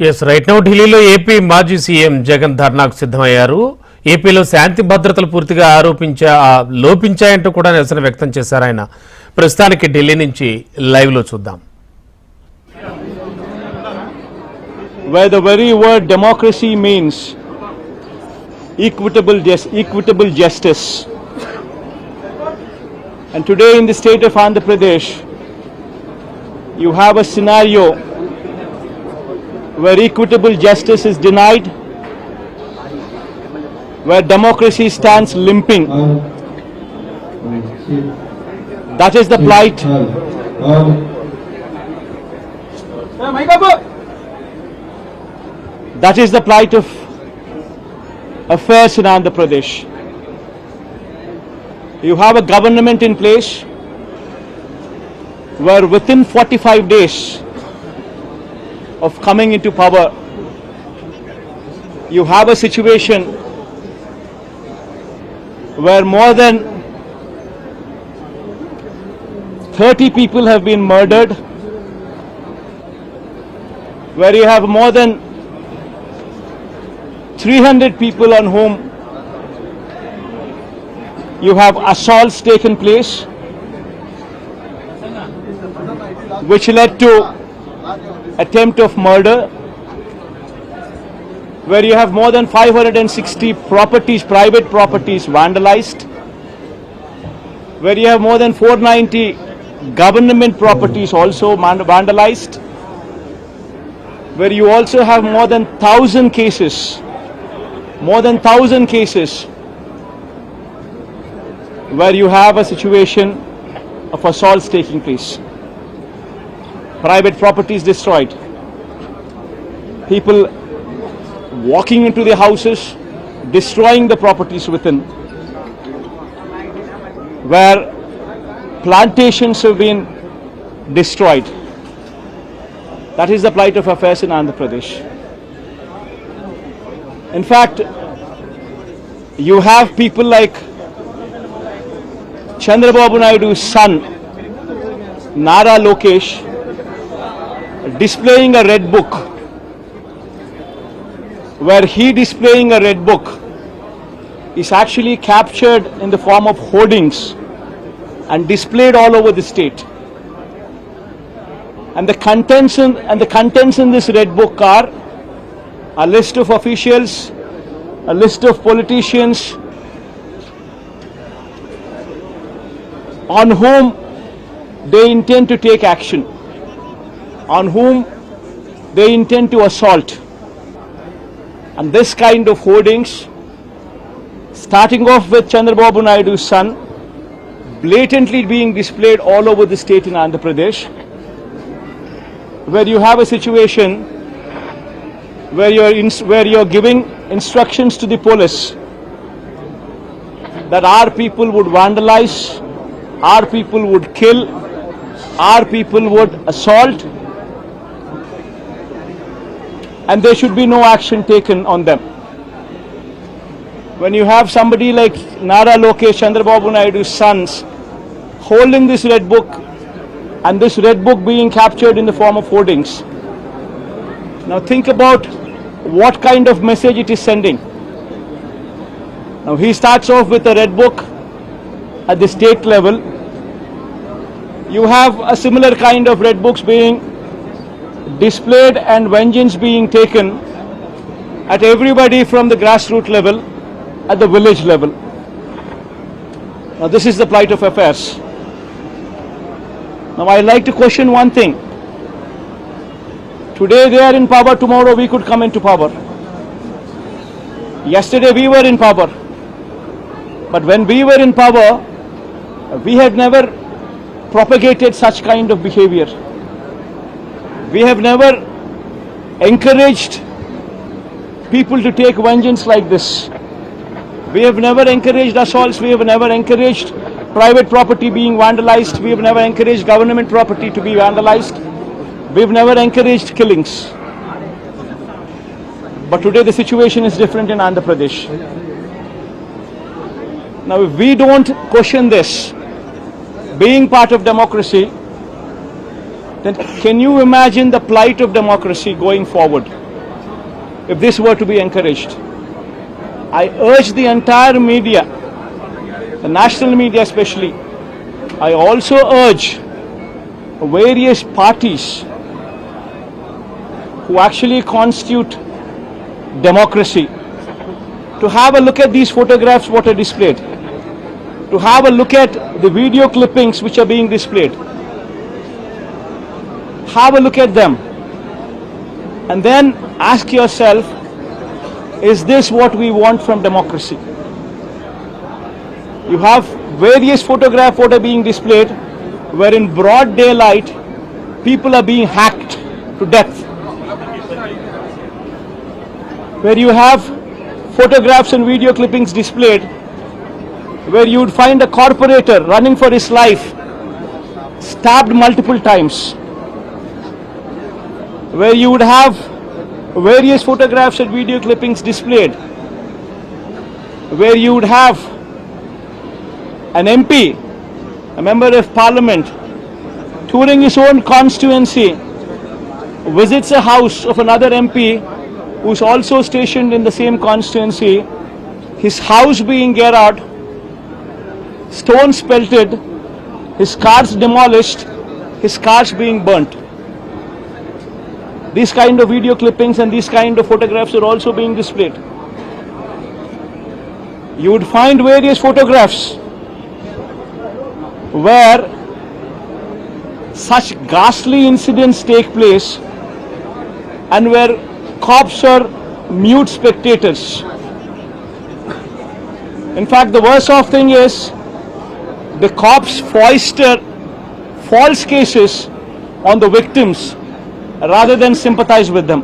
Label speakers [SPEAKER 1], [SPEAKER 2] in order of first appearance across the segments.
[SPEAKER 1] Yes right now ఢిల్లీలో AP మాజీ CM Jagan ధర్నాకు సిద్ధమయ్యారు ఏపీలో శాంతి భద్రతలు పూర్తిగా ఆరోపించా ఆ, లోపించాయంటూ కూడా నిరసన వ్యక్తం చేశారు ఆయన ప్రస్తుతానికి ఢిల్లీ నుంచి లైవ్లో చూద్దాం
[SPEAKER 2] where the very word democracy means equitable, jus- equitable justice. And today, in the state of Andhra Pradesh, you have a scenario where equitable justice is denied, where democracy stands limping. That is the plight. That is the plight of affairs in Andhra Pradesh. You have a government in place where within 45 days of coming into power, you have a situation where more than 30 people have been murdered, where you have more than 300 people on whom you have assaults taken place which led to attempt of murder where you have more than 560 properties private properties vandalized where you have more than 490 government properties also vandalized where you also have more than 1000 cases more than 1000 cases where you have a situation of assaults taking place. Private properties destroyed. People walking into the houses, destroying the properties within. Where plantations have been destroyed. That is the plight of affairs in Andhra Pradesh. In fact, you have people like Chandrababu Naidu's son, Nara Lokesh, displaying a red book. Where he displaying a red book is actually captured in the form of hoardings and displayed all over the state. And the contents in, and the contents in this red book are a list of officials, a list of politicians on whom they intend to take action, on whom they intend to assault. And this kind of hoardings, starting off with Chandrababu Naidu's son, blatantly being displayed all over the state in Andhra Pradesh, where you have a situation where you're, ins- where you're giving instructions to the police that our people would vandalize, our people would kill, our people would assault, and there should be no action taken on them. When you have somebody like Nara Lokesh Chandrababu Naidu's sons holding this red book and this red book being captured in the form of hoardings, now think about what kind of message it is sending. Now he starts off with a red book at the state level. You have a similar kind of red books being displayed and vengeance being taken at everybody from the grassroots level, at the village level. Now this is the plight of affairs. Now I like to question one thing. Today they are in power, tomorrow we could come into power. Yesterday we were in power. But when we were in power, we had never propagated such kind of behavior. We have never encouraged people to take vengeance like this. We have never encouraged assaults, we have never encouraged private property being vandalized, we have never encouraged government property to be vandalized. We've never encouraged killings. But today the situation is different in Andhra Pradesh. Now, if we don't question this, being part of democracy, then can you imagine the plight of democracy going forward? if this were to be encouraged. I urge the entire media, the national media especially, I also urge various parties who actually constitute democracy to have a look at these photographs what are displayed, to have a look at the video clippings which are being displayed. Have a look at them and then ask yourself is this what we want from democracy? You have various photographs what are being displayed where in broad daylight people are being hacked to death. Where you have photographs and video clippings displayed where you would find a corporator running for his life stabbed multiple times. Where you would have various photographs and video clippings displayed where you would have an MP, a member of parliament, touring his own constituency, visits a house of another MP who's also stationed in the same constituency, his house being garroted, stones pelted, his cars demolished, his cars being burnt. These kind of video clippings and these kind of photographs are also being displayed. You would find various photographs where such ghastly incidents take place and where cops are mute spectators. In fact, the worst of thing is the cops foister false cases on the victims rather than sympathize with them.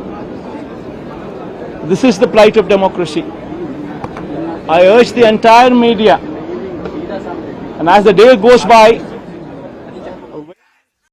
[SPEAKER 2] This is the plight of democracy. I urge the entire media, and as the day goes by,